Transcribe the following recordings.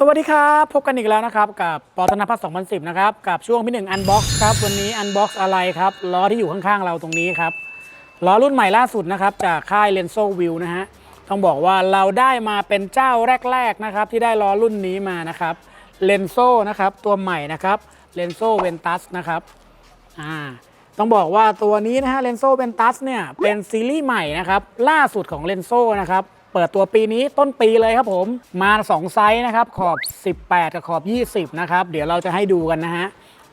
สวัสดีครับ พบกันอีกแล้วนะครับ กับปอธนพัฒน์2010 นะครับ กับช่วงพี่หนึ่งอันบ็อกซ์ครับ วันนี้อันบ็อกซ์อะไรครับ ล้อที่อยู่ข้างๆ เราตรงนี้ครับ ล้อรุ่นใหม่ล่าสุดนะครับ จากค่าย l e n s o w i e w นะฮะ ต้องบอกว่าเราได้มาเป็นเจ้าแรกๆ นะครับ ที่ได้ล้อรุ่นนี้มานะครับ l e n s o นะครับ ตัวใหม่นะครับ l e n s o Ventus นะครับ อ่า ต้องบอกว่าตัวนี้นะฮะ l e n s o Ventus เนี่ย เป็นซีรีส์ใหม่นะครับ ล่าสุดของ l e n s o นะครับ เปิดตัวปีนี้ต้นปีเลยครับผมมา 2 ไซส์นะครับ ขอบ 18 กับขอบ 20 นะครับ เดี๋ยวเราจะให้ดูกันนะฮะ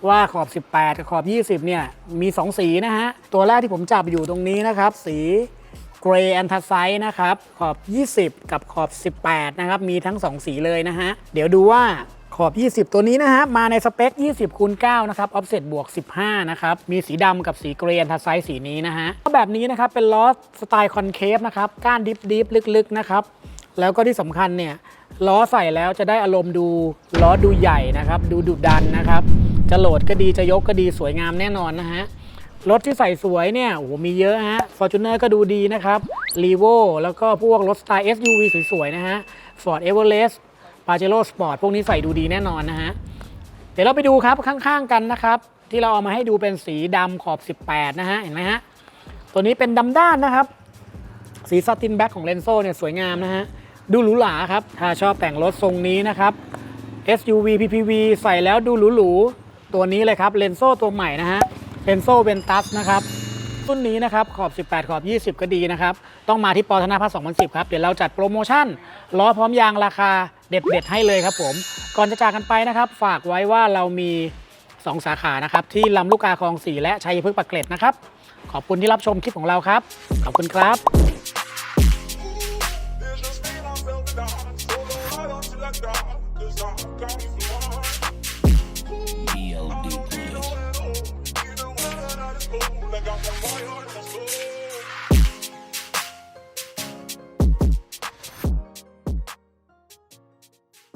ว่าขอบ 18 กับขอบ 20 เนี่ย มี 2 สีนะฮะ ตัวแรกที่ผมจับอยู่ตรงนี้นะครับ สีเกรย์แอนทาไซส์นะครับ ขอบ 20 กับขอบ 18 นะครับ มีทั้ง 2 สีเลยนะฮะ เดี๋ยวดูว่า ขอบ 20 ตัวนี้นะฮะมาในสเปค 20คูณ9นะครับ ออฟเซ็ตบวก 15 นะครับ มีสีดำกับสีเกรย์แอนท c ไซต์สีนี้นะฮะแบบนี้นะครับ เป็นล้อสไตล์คอนเคฟนะครับ ก้านดิฟดิฟลึกๆ นะครับ แล้วก็ที่สำคัญเนี่ย ล้อใส่แล้วจะได้อารมณ์ดู ล้อดูใหญ่นะครับ ดูดุดันนะครับ จะโหลดก็ดีจะยกก็ดีสวยงามแน่นอนนะฮะ รถที่ใส่สวยเนี่ย โอ้โห มีเยอะฮะ Fortuner ก็ดูดีนะครับ r e v o แล้วก็พวกรถสไตล์ SUV สวยๆ นะฮะ Ford Everest Pajero Sport พวกนี้ใส่ดูดีแน่นอนนะฮะ เดี๋ยวเราไปดูครับข้างๆกันนะครับ ที่เราเอามาให้ดูเป็นสีดำขอบ 18 นะฮะ เห็นไหมฮะ ตัวนี้เป็นดำด้านนะครับ สีซาตินแบ็กของเลนโซเนี่ยสวยงามนะฮะ ดูหรูหราครับ ถ้าชอบแต่งรถทรงนี้นะครับ SUV PPV ใส่แล้วดูหรูๆตัวนี้เลยครับเลนโซตัวใหม่นะฮะเลนโซเวนตัสนะครับรุ่นนี้นะครับขอบ 18 ขอบ 20 ก็ดีนะครับ ต้องมาที่ปอธนาพัฒน์2010 ครับ เดี๋ยวเราจัดโปรโมชั่นล้อพร้อมยางราคา เด็ดๆให้เลยครับผม ก่อนจะจากกันไปนะครับ ฝากไว้ว่าเรามี 2 สาขานะครับ ที่ลำลูกกาคลองสีและชัยพฤกษ์ปากเกร็ดนะครับ ขอบคุณที่รับชมคลิปของเราครับ ขอบคุณครับ I got my heart.